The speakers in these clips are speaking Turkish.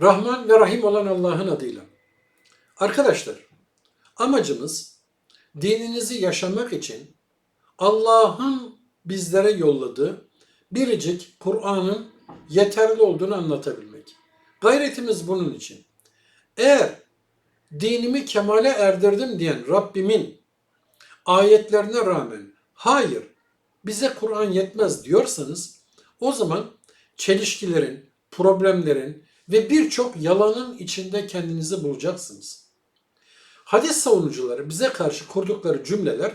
Rahman ve Rahim olan Allah'ın adıyla. Arkadaşlar, amacımız dininizi yaşamak için Allah'ın bizlere yolladığı biricik Kur'an'ın yeterli olduğunu anlatabilmek. Gayretimiz bunun için. Eğer dinimi kemale erdirdim diyen Rabbimin ayetlerine rağmen hayır bize Kur'an yetmez diyorsanız o zaman çelişkilerin, problemlerin ve birçok yalanın içinde kendinizi bulacaksınız. Hadis savunucuları bize karşı kurdukları cümleler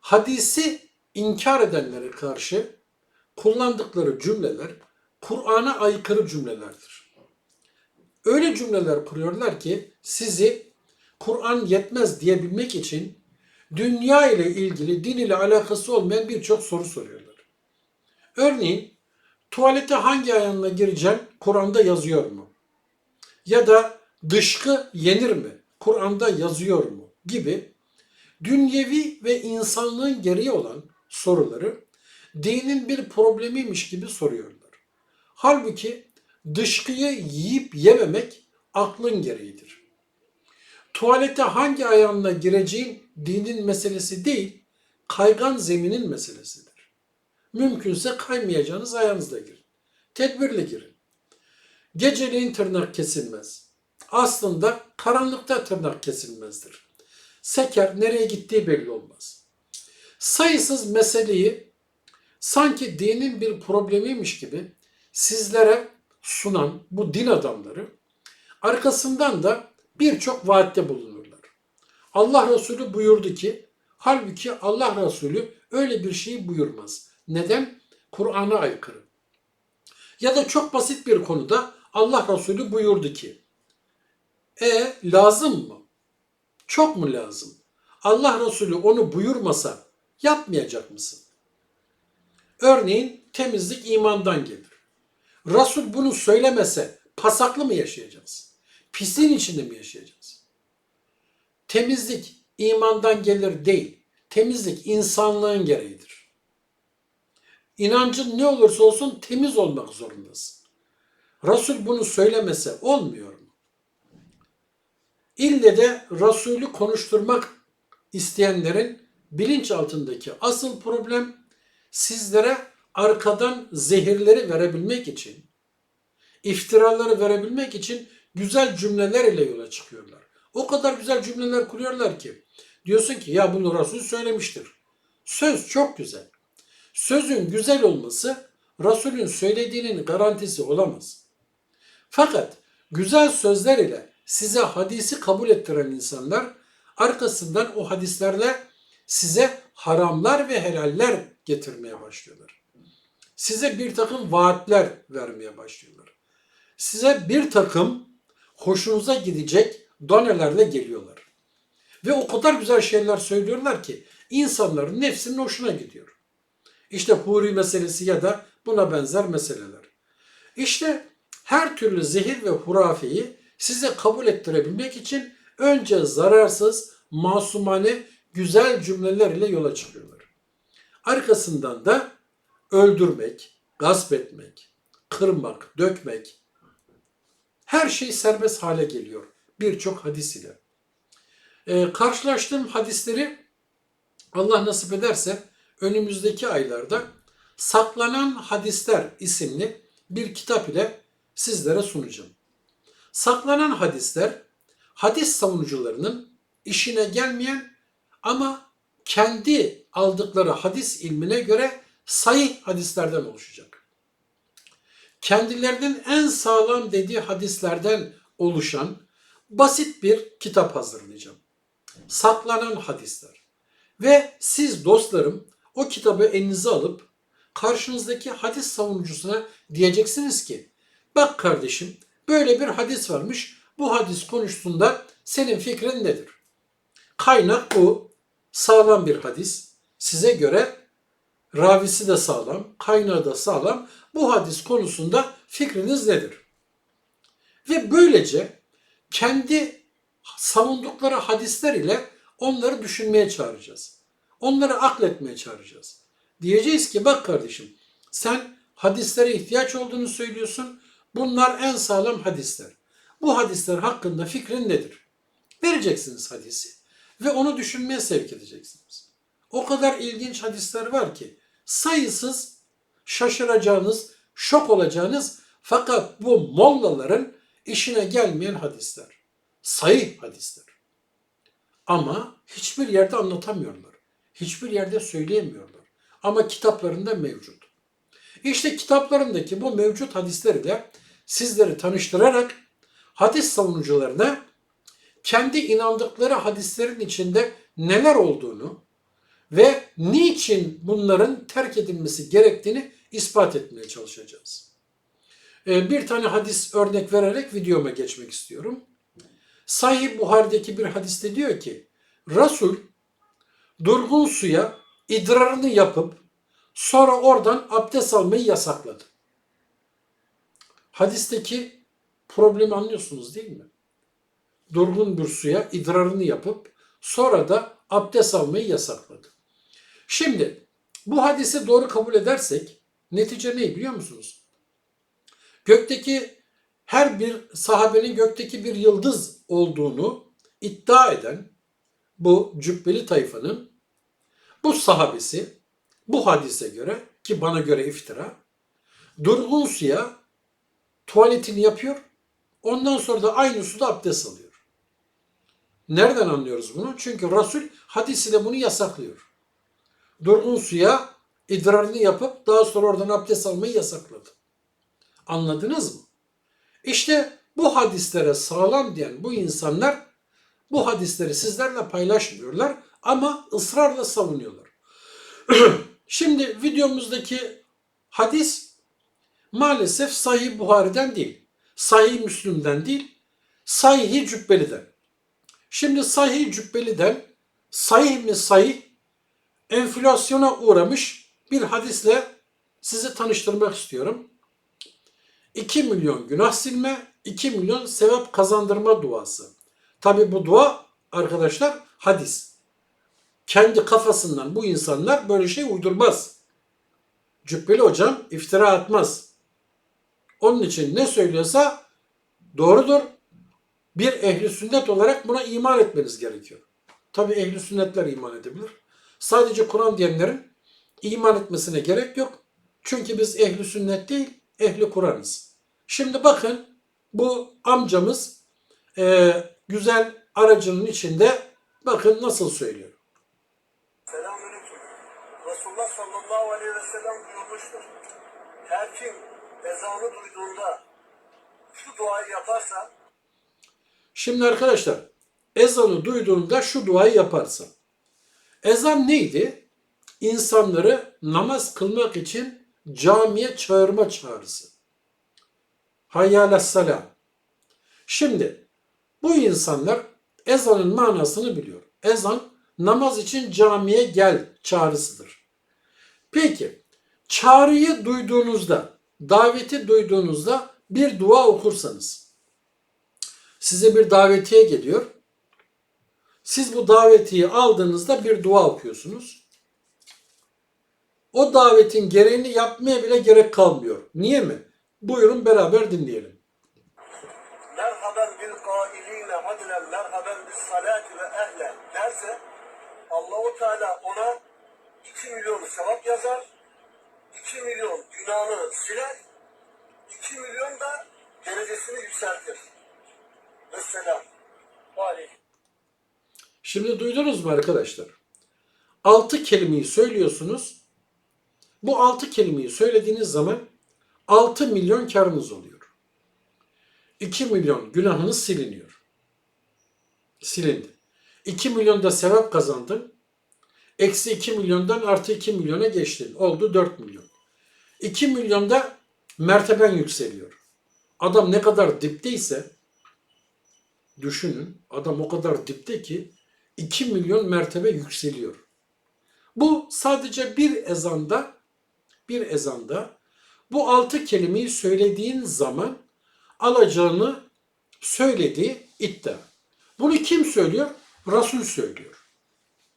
hadisi inkar edenlere karşı kullandıkları cümleler Kur'an'a aykırı cümlelerdir. Öyle cümleler kuruyorlar ki sizi Kur'an yetmez diyebilmek için dünya ile ilgili, din ile alakası olmayan birçok soru soruyorlar. Örneğin tuvalete hangi ayağınla gireceksin Kur'an'da yazıyor mu? Ya da dışkı yenir mi? Kur'an'da yazıyor mu? Gibi dünyevi ve insanlığın gereği olan soruları dinin bir problemiymiş gibi soruyorlar. Halbuki dışkıyı yiyip yememek aklın gereğidir. Tuvalete hangi ayağınla gireceğin dinin meselesi değil, kaygan zeminin meselesidir. Mümkünse kaymayacağınız ayağınızla girin. Tedbirli girin. Geceleyin tırnak kesilmez. Aslında karanlıkta tırnak kesilmezdir. Seker nereye gittiği belli olmaz. Sayısız meseleyi sanki dinin bir problemiymiş gibi sizlere sunan bu din adamları arkasından da birçok vaatte bulunurlar. Allah Resulü buyurdu ki halbuki Allah Resulü öyle bir şey buyurmaz. Neden? Kur'an'a aykırı. Ya da çok basit bir konuda Allah Resulü buyurdu ki e lazım mı? Çok mu lazım? Allah Resulü onu buyurmasa yapmayacak mısın? Örneğin temizlik imandan gelir. Resul bunu söylemese pasaklı mı yaşayacağız? Pisliğin içinde mi yaşayacağız? Temizlik imandan gelir değil. Temizlik insanlığın gereğidir. İnancın ne olursa olsun temiz olmak zorundasın. Resul bunu söylemese olmuyor mu? İlle de Resulü konuşturmak isteyenlerin bilinç altındaki asıl problem sizlere arkadan zehirleri verebilmek için, iftiraları verebilmek için güzel cümleler ile yola çıkıyorlar. O kadar güzel cümleler kuruyorlar ki diyorsun ki ya bunu Resul söylemiştir. Söz çok güzel. Sözün güzel olması Resulün söylediğinin garantisi olamaz. Fakat güzel sözler ile size hadisi kabul ettiren insanlar arkasından o hadislerle size haramlar ve helaller getirmeye başlıyorlar. Size bir takım vaatler vermeye başlıyorlar. Size bir takım hoşunuza gidecek donelerle geliyorlar. Ve o kadar güzel şeyler söylüyorlar ki insanların nefsinin hoşuna gidiyor. İşte huri meselesi ya da buna benzer meseleler. İşte her türlü zehir ve hurafeyi size kabul ettirebilmek için önce zararsız, masumane, güzel cümleler ile yola çıkıyorlar. Arkasından da öldürmek, gasp etmek, kırmak, dökmek, her şey serbest hale geliyor birçok hadis ile. Ee, karşılaştığım hadisleri Allah nasip ederse önümüzdeki aylarda Saklanan Hadisler isimli bir kitap ile sizlere sunacağım. Saklanan hadisler hadis savunucularının işine gelmeyen ama kendi aldıkları hadis ilmine göre sahih hadislerden oluşacak. Kendilerinin en sağlam dediği hadislerden oluşan basit bir kitap hazırlayacağım. Saklanan hadisler. Ve siz dostlarım o kitabı elinize alıp karşınızdaki hadis savunucusuna diyeceksiniz ki bak kardeşim böyle bir hadis varmış bu hadis konusunda senin fikrin nedir? Kaynak bu. Sağlam bir hadis. Size göre ravisi de sağlam, kaynağı da sağlam. Bu hadis konusunda fikriniz nedir? Ve böylece kendi savundukları hadisler ile onları düşünmeye çağıracağız. Onları akletmeye çağıracağız. Diyeceğiz ki bak kardeşim sen hadislere ihtiyaç olduğunu söylüyorsun. Bunlar en sağlam hadisler. Bu hadisler hakkında fikrin nedir? Vereceksiniz hadisi ve onu düşünmeye sevk edeceksiniz. O kadar ilginç hadisler var ki sayısız şaşıracağınız, şok olacağınız fakat bu mollaların işine gelmeyen hadisler. Sayı hadisler. Ama hiçbir yerde anlatamıyorlar. Hiçbir yerde söyleyemiyorlar. Ama kitaplarında mevcut. İşte kitaplarındaki bu mevcut hadislerle sizleri tanıştırarak hadis savunucularına kendi inandıkları hadislerin içinde neler olduğunu ve niçin bunların terk edilmesi gerektiğini ispat etmeye çalışacağız. Ee, Bir tane hadis örnek vererek videoma geçmek istiyorum. Sahih Buhari'deki bir hadiste diyor ki, Resul durgun suya idrarını yapıp sonra oradan abdest almayı yasakladı. Hadisteki problemi anlıyorsunuz değil mi? Durgun bir suya idrarını yapıp sonra da abdest almayı yasakladı. Şimdi bu hadisi doğru kabul edersek netice ne biliyor musunuz? Gökteki her bir sahabenin gökteki bir yıldız olduğunu iddia eden bu cübbeli tayfanın bu sahabesi bu hadise göre ki bana göre iftira durgun suya tuvaletini yapıyor ondan sonra da aynı suda abdest alıyor. Nereden anlıyoruz bunu? Çünkü Resul hadisi de bunu yasaklıyor. Durgun suya idrarını yapıp daha sonra oradan abdest almayı yasakladı. Anladınız mı? İşte bu hadislere sağlam diyen bu insanlar bu hadisleri sizlerle paylaşmıyorlar ama ısrarla savunuyorlar. Şimdi videomuzdaki hadis maalesef Sahih Buhari'den değil, Sahih Müslüm'den değil, Sahih Cübbeli'den. Şimdi Sahih Cübbeli'den sahih mi sahih enflasyona uğramış bir hadisle sizi tanıştırmak istiyorum. 2 milyon günah silme, 2 milyon sevap kazandırma duası. Tabi bu dua arkadaşlar hadis. Kendi kafasından bu insanlar böyle şey uydurmaz. Cübbeli hocam iftira atmaz. Onun için ne söylüyorsa doğrudur. Bir ehli sünnet olarak buna iman etmeniz gerekiyor. Tabi ehli sünnetler iman edebilir. Sadece Kur'an diyenlerin iman etmesine gerek yok. Çünkü biz ehli sünnet değil, ehli Kur'an'ız. Şimdi bakın bu amcamız e, güzel aracının içinde bakın nasıl söylüyor. Sallallahu aleyhi ve sellem buyurmuştur. Her kim ezanı duyduğunda şu duayı yaparsa Şimdi arkadaşlar ezanı duyduğunda şu duayı yaparsa. Ezan neydi? İnsanları namaz kılmak için camiye çağırma çağrısı. Hayyâles selam. Şimdi bu insanlar ezanın manasını biliyor. Ezan namaz için camiye gel çağrısıdır. Peki çağrıyı duyduğunuzda, daveti duyduğunuzda bir dua okursanız size bir davetiye geliyor. Siz bu davetiyi aldığınızda bir dua okuyorsunuz. O davetin gereğini yapmaya bile gerek kalmıyor. Niye mi? Buyurun beraber dinleyelim. merhaben bil kailine adlen merhaben bis salati ve ehle derse Allahu Teala ona 2 milyon sevap yazar. 2 milyon günahını siler. 2 milyon da derecesini yükseltir. Vesselam. Aleyh. Şimdi duydunuz mu arkadaşlar? Altı kelimeyi söylüyorsunuz. Bu altı kelimeyi söylediğiniz zaman 6 milyon karınız oluyor. 2 milyon günahınız siliniyor. Silindi. 2 milyon da sevap kazandın. Eksi 2 milyondan artı 2 milyona geçtin. Oldu 4 milyon. 2 milyonda merteben yükseliyor. Adam ne kadar dipteyse düşünün adam o kadar dipte ki 2 milyon mertebe yükseliyor. Bu sadece bir ezanda bir ezanda bu altı kelimeyi söylediğin zaman alacağını söylediği iddia. Bunu kim söylüyor? Resul söylüyor.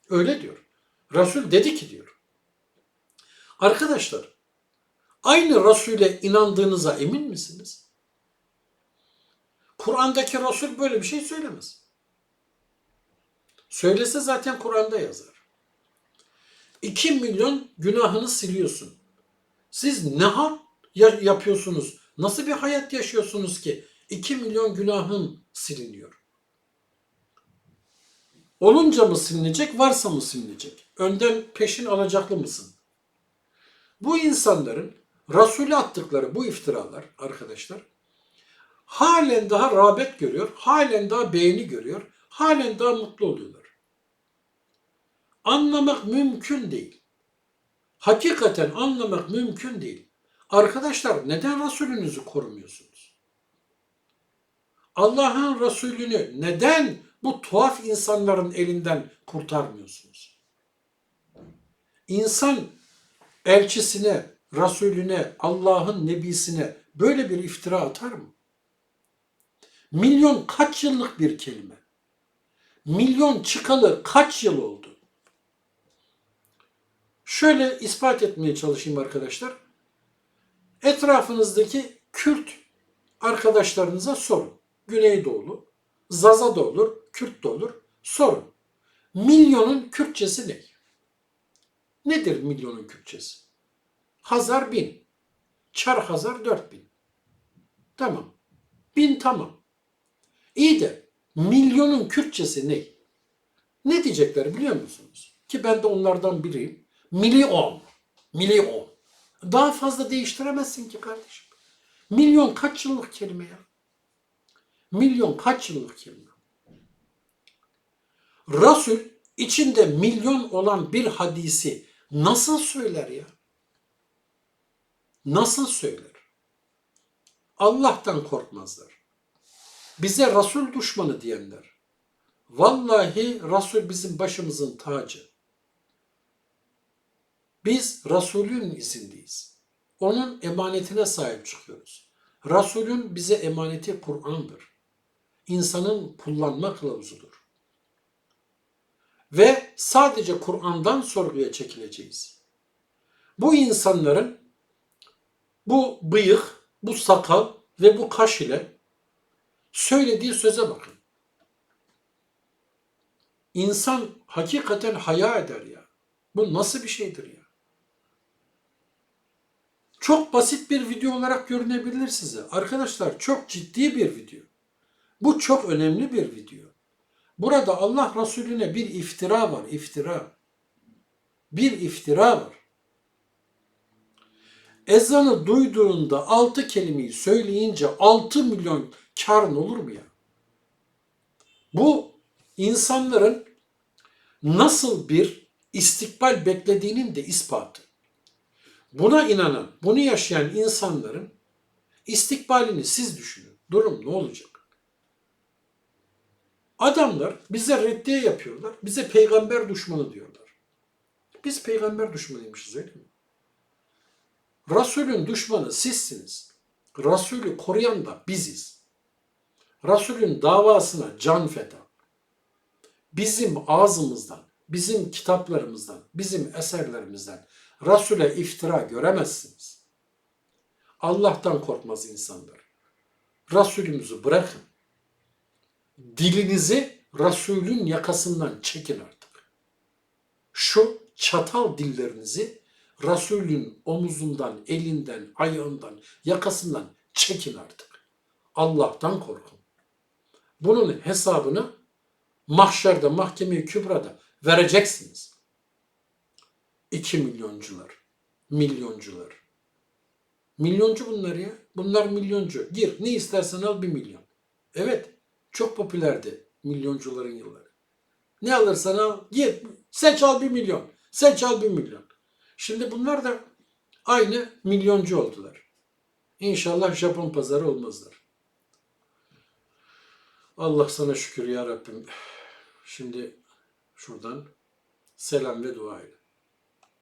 Öyle diyor. Resul dedi ki diyor. Arkadaşlar aynı Resul'e inandığınıza emin misiniz? Kur'an'daki Resul böyle bir şey söylemez. Söylese zaten Kur'an'da yazar. 2 milyon günahını siliyorsun. Siz ne halt ya- yapıyorsunuz? Nasıl bir hayat yaşıyorsunuz ki 2 milyon günahın siliniyor? Olunca mı silinecek, varsa mı silinecek? Önden peşin alacaklı mısın? Bu insanların Resul'e attıkları bu iftiralar arkadaşlar halen daha rağbet görüyor, halen daha beğeni görüyor, halen daha mutlu oluyorlar. Anlamak mümkün değil. Hakikaten anlamak mümkün değil. Arkadaşlar neden Resulünüzü korumuyorsunuz? Allah'ın Resulünü neden bu tuhaf insanların elinden kurtarmıyorsunuz? İnsan elçisine, Resulüne, Allah'ın nebisine böyle bir iftira atar mı? Milyon kaç yıllık bir kelime? Milyon çıkalı kaç yıl oldu? Şöyle ispat etmeye çalışayım arkadaşlar. Etrafınızdaki Kürt arkadaşlarınıza sorun. Güneydoğulu, Zaza da olur, Kürt de olur. Sorun. Milyonun Kürtçesi ne? Nedir milyonun Kürtçesi? Hazar bin. Çar Hazar dört bin. Tamam. Bin tamam. İyi de milyonun Kürtçesi ne? Ne diyecekler biliyor musunuz? Ki ben de onlardan biriyim. Milyon. Milyon. Daha fazla değiştiremezsin ki kardeşim. Milyon kaç yıllık kelime ya? Milyon kaç yıllık kelime? Resul içinde milyon olan bir hadisi nasıl söyler ya? Nasıl söyler? Allah'tan korkmazlar. Bize Resul düşmanı diyenler. Vallahi Resul bizim başımızın tacı. Biz Resulün izindeyiz. Onun emanetine sahip çıkıyoruz. Resulün bize emaneti Kur'an'dır. İnsanın kullanma kılavuzudur. Ve sadece Kur'an'dan sorguya çekileceğiz. Bu insanların bu bıyık, bu sakal ve bu kaş ile söylediği söze bakın. İnsan hakikaten haya eder ya. Bu nasıl bir şeydir ya? Çok basit bir video olarak görünebilir size. Arkadaşlar çok ciddi bir video. Bu çok önemli bir video. Burada Allah Resulüne bir iftira var, iftira. Bir iftira var. Ezanı duyduğunda altı kelimeyi söyleyince altı milyon karın olur mu ya? Bu insanların nasıl bir istikbal beklediğinin de ispatı. Buna inanan, bunu yaşayan insanların istikbalini siz düşünün. Durum ne olacak? Adamlar bize reddiye yapıyorlar. Bize peygamber düşmanı diyorlar. Biz peygamber düşmanıymışız öyle mi? Resulün düşmanı sizsiniz. Resulü koruyan da biziz. Resulün davasına can feda. Bizim ağzımızdan, bizim kitaplarımızdan, bizim eserlerimizden Resul'e iftira göremezsiniz. Allah'tan korkmaz insanlar. Resulümüzü bırakın. Dilinizi Resulün yakasından çekin artık. Şu çatal dillerinizi Resulün omuzundan, elinden, ayağından, yakasından çekin artık. Allah'tan korkun. Bunun hesabını mahşerde, mahkeme-i kübrada vereceksiniz. İki milyoncular, milyoncular. Milyoncu bunlar ya. Bunlar milyoncu. Gir ne istersen al bir milyon. Evet çok popülerdi milyoncuların yılları. Ne alırsan al gir seç al bir milyon. Seç al bir milyon. Şimdi bunlar da aynı milyoncu oldular. İnşallah Japon pazarı olmazlar. Allah sana şükür ya Rabbim. Şimdi şuradan selam ve dua eyle.